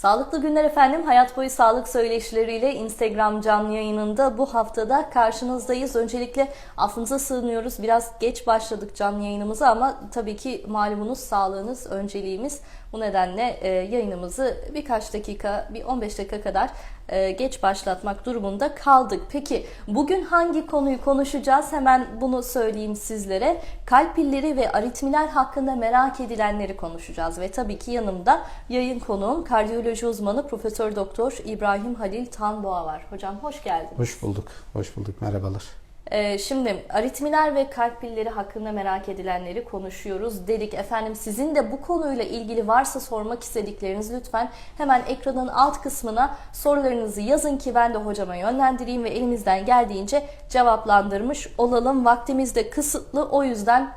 Sağlıklı günler efendim. Hayat boyu sağlık söyleşileriyle Instagram canlı yayınında bu haftada karşınızdayız. Öncelikle affınıza sığınıyoruz. Biraz geç başladık canlı yayınımıza ama tabii ki malumunuz sağlığınız önceliğimiz. Bu nedenle e, yayınımızı birkaç dakika, bir 15 dakika kadar e, geç başlatmak durumunda kaldık. Peki bugün hangi konuyu konuşacağız? Hemen bunu söyleyeyim sizlere. Kalp pilleri ve aritmiler hakkında merak edilenleri konuşacağız ve tabii ki yanımda yayın konuğum kardiyoloji uzmanı Profesör Doktor İbrahim Halil Tanboğa var. Hocam hoş geldiniz. Hoş bulduk. Hoş bulduk. Merhabalar. Ee, şimdi aritmiler ve kalp pilleri hakkında merak edilenleri konuşuyoruz dedik. Efendim sizin de bu konuyla ilgili varsa sormak istedikleriniz lütfen hemen ekranın alt kısmına sorularınızı yazın ki ben de hocama yönlendireyim ve elimizden geldiğince cevaplandırmış olalım. Vaktimiz de kısıtlı o yüzden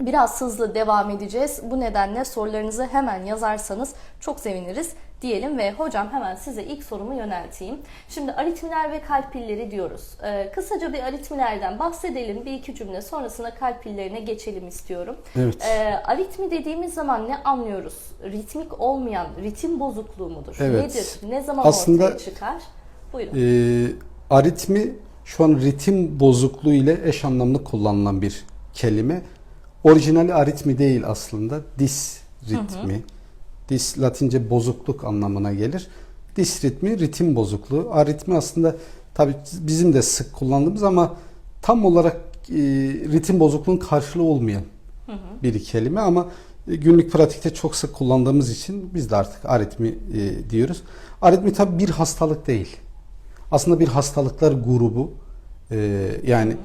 biraz hızlı devam edeceğiz. Bu nedenle sorularınızı hemen yazarsanız çok seviniriz diyelim ve hocam hemen size ilk sorumu yönelteyim. Şimdi aritmiler ve kalp pilleri diyoruz. Ee, kısaca bir aritmilerden bahsedelim. Bir iki cümle sonrasında kalp pillerine geçelim istiyorum. Evet. Ee, aritmi dediğimiz zaman ne anlıyoruz? Ritmik olmayan ritim bozukluğu mudur? Evet. Nedir? Ne zaman Aslında- ortaya çıkar? Buyurun. Ee, aritmi şu an ritim bozukluğu ile eş anlamlı kullanılan bir kelime. Orijinali aritmi değil aslında. Dis ritmi. Dis Latince bozukluk anlamına gelir. Dis ritmi ritim bozukluğu. Aritmi aslında tabii bizim de sık kullandığımız ama tam olarak e, ritim bozukluğun karşılığı olmayan bir kelime ama e, günlük pratikte çok sık kullandığımız için biz de artık aritmi e, diyoruz. Aritmi tabii bir hastalık değil. Aslında bir hastalıklar grubu. E, yani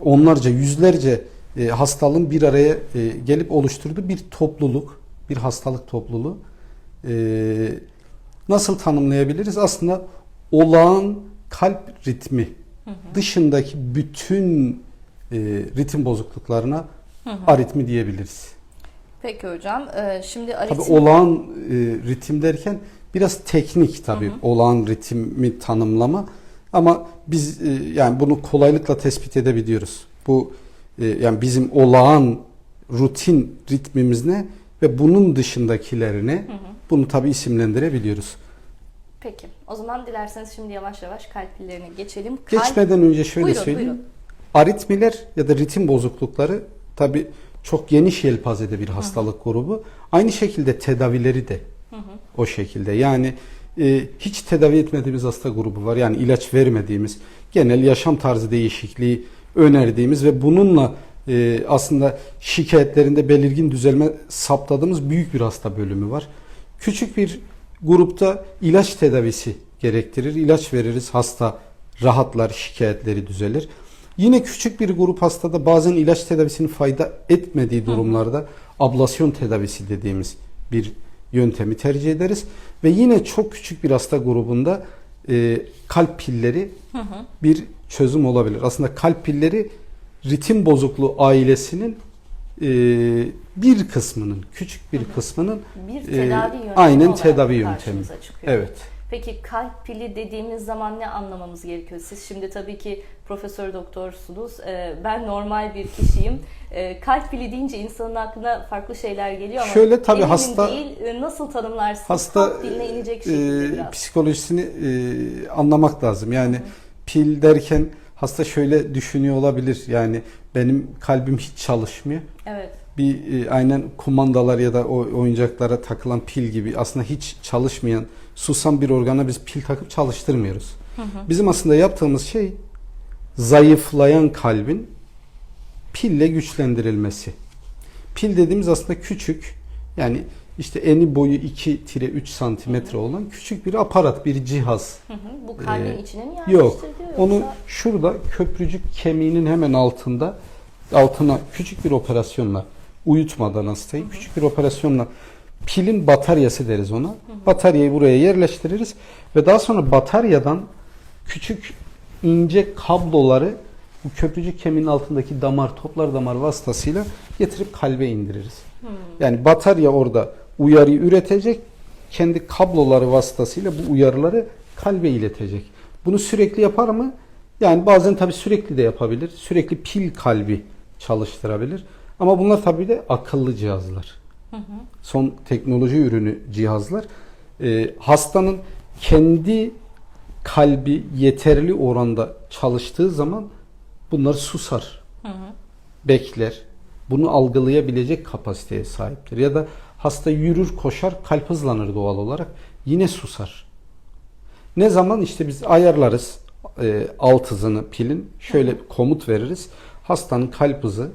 onlarca, yüzlerce e, hastalığın bir araya e, gelip oluşturduğu bir topluluk, bir hastalık topluluğu. E, nasıl tanımlayabiliriz? Aslında olağan kalp ritmi dışındaki bütün e, ritim bozukluklarına aritmi diyebiliriz. Peki hocam. Ee, şimdi Tabii aritmi... olağan e, ritim derken biraz teknik tabii olağan ritmi tanımlama ama biz e, yani bunu kolaylıkla tespit edebiliyoruz. Bu e, yani bizim olağan rutin ritmimiz ne ve bunun dışındakilerini bunu tabii isimlendirebiliyoruz. Peki. O zaman dilerseniz şimdi yavaş yavaş kalp pillerine geçelim. Kalp- Geçmeden önce şöyle Buyurun, söyleyeyim. buyurun. Aritmiler ya da ritim bozuklukları tabi çok geniş yelpazede bir hastalık grubu. Aynı şekilde tedavileri de o şekilde. Yani e, hiç tedavi etmediğimiz hasta grubu var. Yani ilaç vermediğimiz, genel yaşam tarzı değişikliği önerdiğimiz ve bununla e, aslında şikayetlerinde belirgin düzelme saptadığımız büyük bir hasta bölümü var. Küçük bir grupta ilaç tedavisi gerektirir. İlaç veririz hasta rahatlar, şikayetleri düzelir. Yine küçük bir grup hastada bazen ilaç tedavisinin fayda etmediği durumlarda ablasyon tedavisi dediğimiz bir yöntemi tercih ederiz. Ve yine çok küçük bir hasta grubunda e, kalp pilleri bir çözüm olabilir. Aslında kalp pilleri ritim bozukluğu ailesinin e, bir kısmının, küçük bir kısmının bir e, tedavi yöntemi aynen tedavi yöntemi. Evet. Peki kalp pili dediğimiz zaman ne anlamamız gerekiyor? Siz şimdi tabii ki profesör doktorsunuz. Ee, Ben normal bir kişiyim. Ee, Kalp pili deyince insanın aklına farklı şeyler geliyor ama Şöyle tabii hasta- değil. Ee, Nasıl tanımlarsınız? hasta diline inecek şekilde e, biraz. psikolojisini e, anlamak lazım. Yani pil derken hasta şöyle düşünüyor olabilir. Yani benim kalbim hiç çalışmıyor. Evet. Bir e, aynen kumandalar ya da o oyuncaklara takılan pil gibi aslında hiç çalışmayan susam bir organa biz pil takıp çalıştırmıyoruz. Bizim aslında yaptığımız şey zayıflayan kalbin pille güçlendirilmesi. Pil dediğimiz aslında küçük yani işte eni boyu 2-3 santimetre olan küçük bir aparat, bir cihaz. Hı hı. Bu kalbin Ee, içine mi Yok. yerleştiriliyor? Onu yoksa- şurada köprücük kemiğinin hemen altında altına küçük bir operasyonla uyutmadan hastayı küçük bir operasyonla pilin bataryası deriz ona. Bataryayı buraya yerleştiririz ve daha sonra bataryadan küçük ince kabloları bu köprücük kemiğin altındaki damar, toplar damar vasıtasıyla getirip kalbe indiririz. Yani batarya orada uyarıyı üretecek, kendi kabloları vasıtasıyla bu uyarıları kalbe iletecek. Bunu sürekli yapar mı? Yani bazen tabii sürekli de yapabilir. Sürekli pil kalbi çalıştırabilir. Ama bunlar tabii de akıllı cihazlar. Son teknoloji ürünü cihazlar. e, hastanın kendi kalbi yeterli oranda çalıştığı zaman bunlar susar. Bekler. Bunu algılayabilecek kapasiteye sahiptir. Ya da hasta yürür koşar kalp hızlanır doğal olarak yine susar. Ne zaman işte biz ayarlarız e, alt hızını pilin şöyle komut veririz. Hastanın kalp hızı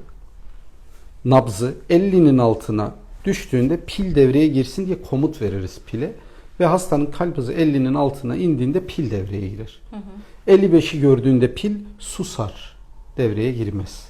nabzı 50'nin altına düştüğünde pil devreye girsin diye komut veririz pile. Ve hastanın kalp hızı 50'nin altına indiğinde pil devreye girer. 55'i gördüğünde pil susar. Devreye girmez.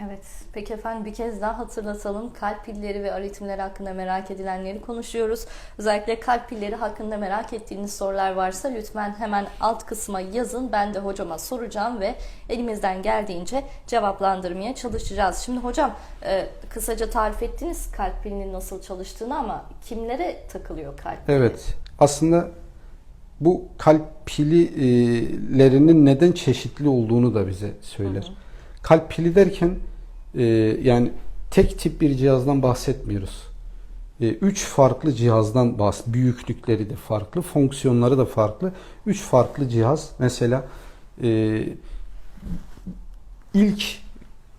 Evet. Peki efendim bir kez daha hatırlatalım. Kalp pilleri ve aritmileri hakkında merak edilenleri konuşuyoruz. Özellikle kalp pilleri hakkında merak ettiğiniz sorular varsa lütfen hemen alt kısma yazın. Ben de hocama soracağım ve elimizden geldiğince cevaplandırmaya çalışacağız. Şimdi hocam e, kısaca tarif ettiniz kalp pilinin nasıl çalıştığını ama kimlere takılıyor kalp pili? Evet. Aslında bu kalp pililerinin neden çeşitli olduğunu da bize söyler. Kalp pili derken e, yani tek tip bir cihazdan bahsetmiyoruz. E, üç farklı cihazdan bahs büyüklükleri de farklı, fonksiyonları da farklı. Üç farklı cihaz mesela e, ilk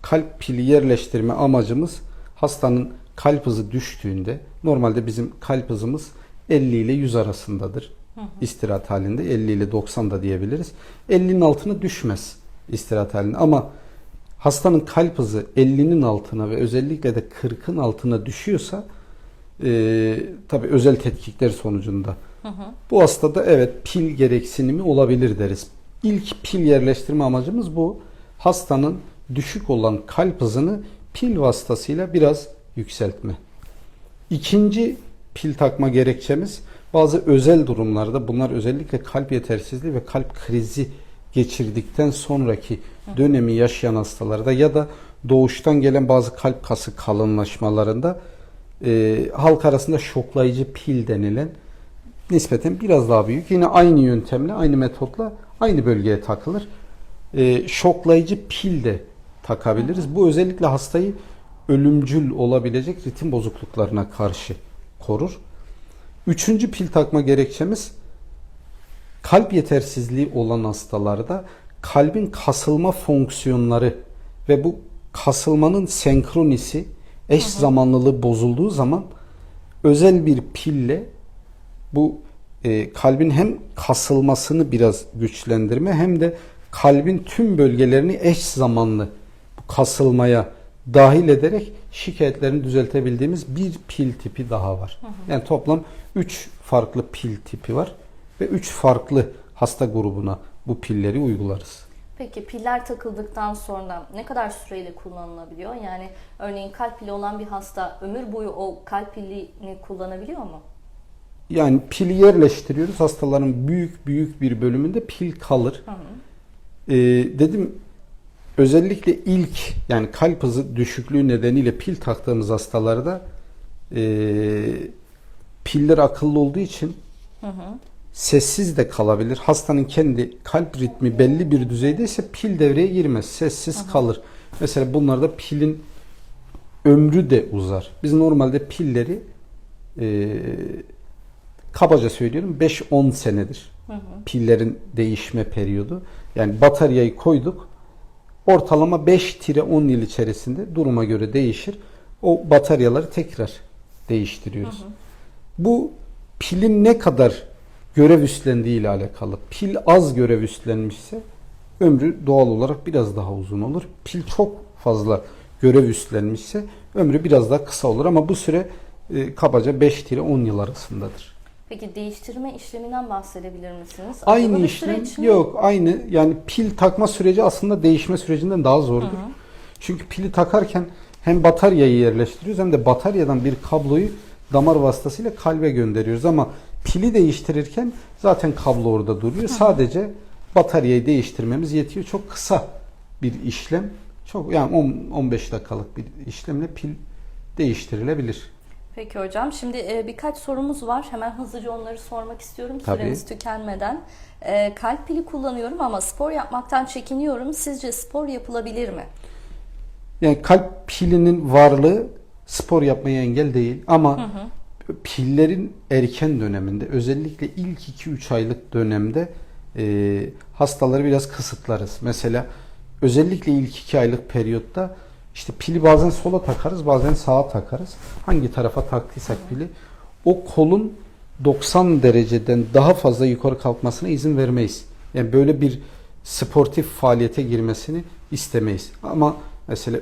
kalp pili yerleştirme amacımız hastanın kalp hızı düştüğünde normalde bizim kalp hızımız 50 ile 100 arasındadır. İstirahat halinde 50 ile 90 da diyebiliriz. 50'nin altına düşmez istirahat halinde ama hastanın kalp hızı 50'nin altına ve özellikle de 40'ın altına düşüyorsa e, tabi özel tetkikler sonucunda bu hastada evet pil gereksinimi olabilir deriz. İlk pil yerleştirme amacımız bu. Hastanın düşük olan kalp hızını pil vasıtasıyla biraz yükseltme. İkinci pil takma gerekçemiz bazı özel durumlarda bunlar özellikle kalp yetersizliği ve kalp krizi geçirdikten sonraki dönemi yaşayan hastalarda ya da doğuştan gelen bazı kalp kası kalınlaşmalarında e, halk arasında şoklayıcı pil denilen nispeten biraz daha büyük. Yine aynı yöntemle, aynı metotla aynı bölgeye takılır. E, şoklayıcı pil de takabiliriz. Bu özellikle hastayı ölümcül olabilecek ritim bozukluklarına karşı korur. Üçüncü pil takma gerekçemiz kalp yetersizliği olan hastalarda kalbin kasılma fonksiyonları ve bu kasılmanın senkronisi eş zamanlılığı bozulduğu zaman özel bir pille bu e, kalbin hem kasılmasını biraz güçlendirme hem de kalbin tüm bölgelerini eş zamanlı kasılmaya dahil ederek şikayetlerini düzeltebildiğimiz bir pil tipi daha var. Yani toplam 3 farklı pil tipi var ve 3 farklı hasta grubuna bu pilleri uygularız. Peki piller takıldıktan sonra ne kadar süreyle kullanılabiliyor? Yani örneğin kalp pili olan bir hasta ömür boyu o kalp pilini kullanabiliyor mu? Yani pili yerleştiriyoruz. Hastaların büyük büyük bir bölümünde pil kalır. Ee, dedim özellikle ilk yani kalp hızı düşüklüğü nedeniyle pil taktığımız hastalarda ee, piller akıllı olduğu için sessiz de kalabilir. Hastanın kendi kalp ritmi belli bir düzeydeyse pil devreye girmez. Sessiz kalır. Mesela bunlarda pilin ömrü de uzar. Biz normalde pilleri ee, kabaca söylüyorum 5-10 senedir. Pillerin değişme periyodu. Yani bataryayı koyduk. Ortalama 5-10 yıl içerisinde duruma göre değişir. O bataryaları tekrar değiştiriyoruz. Bu pilin ne kadar görev üstlendiği ile alakalı. Pil az görev üstlenmişse ömrü doğal olarak biraz daha uzun olur. Pil çok fazla görev üstlenmişse ömrü biraz daha kısa olur ama bu süre e, kabaca 5-10 yıl arasındadır. Peki değiştirme işleminden bahsedebilir misiniz? Aynı Acaba işlem mi? yok aynı yani pil takma süreci aslında değişme sürecinden daha zordur. Çünkü pili takarken hem bataryayı yerleştiriyoruz hem de bataryadan bir kabloyu damar vasıtasıyla kalbe gönderiyoruz ama pili değiştirirken zaten kablo orada duruyor. Sadece bataryayı değiştirmemiz yetiyor. Çok kısa bir işlem. Çok yani 10 15 dakikalık bir işlemle pil değiştirilebilir. Peki hocam. Şimdi e, birkaç sorumuz var. Hemen hızlıca onları sormak istiyorum Tabii. süremiz tükenmeden. E, kalp pili kullanıyorum ama spor yapmaktan çekiniyorum. Sizce spor yapılabilir mi? Yani kalp pilinin varlığı spor yapmaya engel değil ama pillerin erken döneminde özellikle ilk 2-3 aylık dönemde e, hastaları biraz kısıtlarız. Mesela özellikle ilk 2 aylık periyotta işte pili bazen sola takarız bazen sağa takarız. Hangi tarafa taktıysak pili o kolun 90 dereceden daha fazla yukarı kalkmasına izin vermeyiz. Yani böyle bir sportif faaliyete girmesini istemeyiz. Ama mesela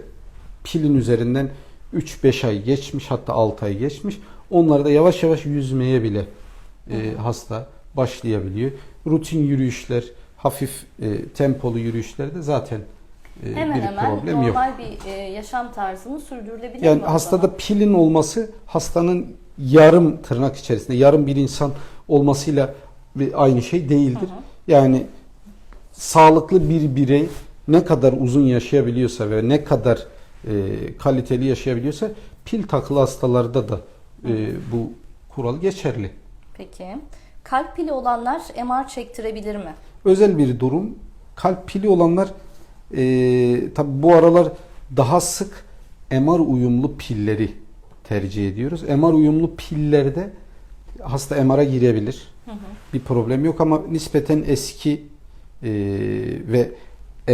pilin üzerinden 3-5 ay geçmiş hatta 6 ay geçmiş. Onlarda yavaş yavaş yüzmeye bile e, hasta başlayabiliyor. Rutin yürüyüşler, hafif e, tempolu yürüyüşlerde zaten e, Hemen bir hemen problem yok. normal bir e, yaşam tarzını sürdürülebilir Yani mi hastada zaman? pilin olması hastanın yarım tırnak içerisinde yarım bir insan olmasıyla aynı şey değildir. Yani sağlıklı bir birey ne kadar uzun yaşayabiliyorsa ve ne kadar e, kaliteli yaşayabiliyorsa pil takılı hastalarda da e, bu kural geçerli. Peki. Kalp pili olanlar MR çektirebilir mi? Özel bir durum. Kalp pili olanlar e, tabi bu aralar daha sık MR uyumlu pilleri tercih ediyoruz. MR uyumlu pillerde hasta MR'a girebilir. Bir problem yok ama nispeten eski e, ve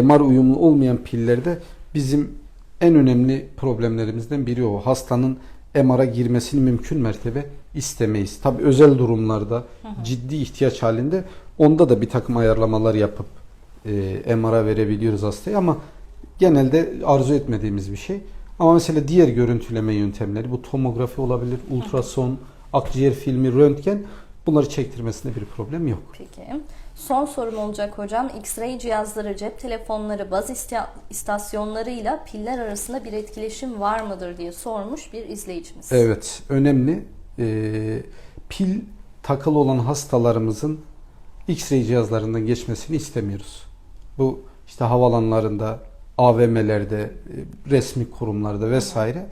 MR uyumlu olmayan pillerde bizim en önemli problemlerimizden biri o. Hastanın MR'a girmesini mümkün mertebe istemeyiz. Tabi özel durumlarda ciddi ihtiyaç halinde onda da bir takım ayarlamalar yapıp e, MR'a verebiliyoruz hastaya ama genelde arzu etmediğimiz bir şey. Ama mesela diğer görüntüleme yöntemleri bu tomografi olabilir, ultrason, akciğer filmi, röntgen bunları çektirmesinde bir problem yok. Peki. Son sorum olacak hocam. X-ray cihazları, cep telefonları, baz ista- istasyonlarıyla piller arasında bir etkileşim var mıdır diye sormuş bir izleyicimiz. Evet, önemli. Ee, pil takılı olan hastalarımızın X-ray cihazlarından geçmesini istemiyoruz. Bu işte havalanlarında, AVM'lerde, e, resmi kurumlarda vesaire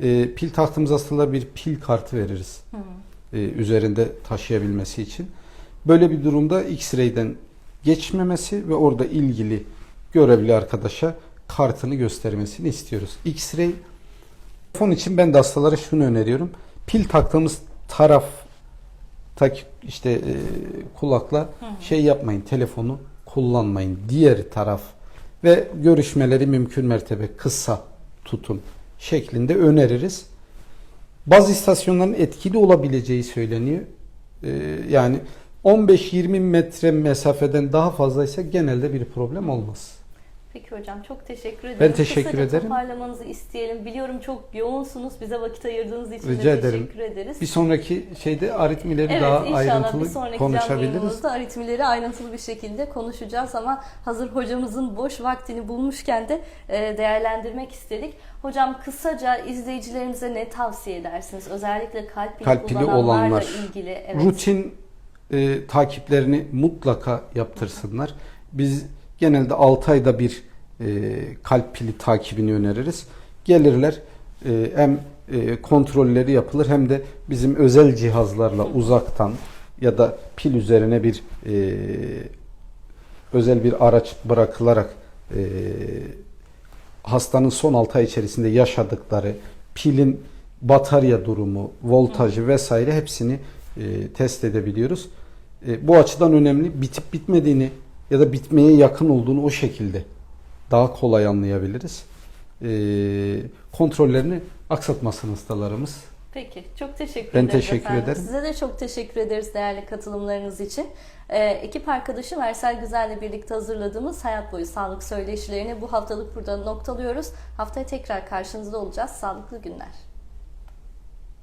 e, pil taktığımız hastalara bir pil kartı veririz. E, üzerinde taşıyabilmesi için. Böyle bir durumda X-ray'den geçmemesi ve orada ilgili görevli arkadaşa kartını göstermesini istiyoruz. X-ray Telefon için ben de hastalara şunu öneriyorum. Pil taktığımız taraf tak işte e, kulakla şey yapmayın. Telefonu kullanmayın. Diğer taraf ve görüşmeleri mümkün mertebe kısa tutun şeklinde öneririz. Bazı istasyonların etkili olabileceği söyleniyor. E, yani 15-20 metre mesafeden daha fazlaysa genelde bir problem olmaz. Peki hocam çok teşekkür ederim. Ben teşekkür Kısaca ederim. toparlamanızı isteyelim. Biliyorum çok yoğunsunuz. Bize vakit ayırdığınız için Rica de ederim. teşekkür ederiz. Bir sonraki şeyde aritmileri Evet daha inşallah bir ayrıntılı sonraki konuşabiliriz. aritmileri ayrıntılı bir şekilde konuşacağız ama hazır hocamızın boş vaktini bulmuşken de e, değerlendirmek istedik. Hocam kısaca izleyicilerimize ne tavsiye edersiniz? Özellikle kalp pili, Kalp pili kullananlarla olanlar, ilgili. Evet. rutin e, takiplerini mutlaka yaptırsınlar. Biz genelde 6 ayda bir e, kalp pili takibini öneririz. Gelirler e, hem e, kontrolleri yapılır hem de bizim özel cihazlarla uzaktan ya da pil üzerine bir e, özel bir araç bırakılarak e, hastanın son 6 ay içerisinde yaşadıkları pilin batarya durumu, voltajı vesaire hepsini e, test edebiliyoruz. E, bu açıdan önemli. Bitip bitmediğini ya da bitmeye yakın olduğunu o şekilde daha kolay anlayabiliriz. E, kontrollerini aksatmasın hastalarımız. Peki çok teşekkür Ben ederiz teşekkür efendim. ederim. Size de çok teşekkür ederiz değerli katılımlarınız için. Ee, ekip arkadaşım Ersel Güzel'le birlikte hazırladığımız hayat boyu sağlık söyleşilerini bu haftalık burada noktalıyoruz. Haftaya tekrar karşınızda olacağız. Sağlıklı günler.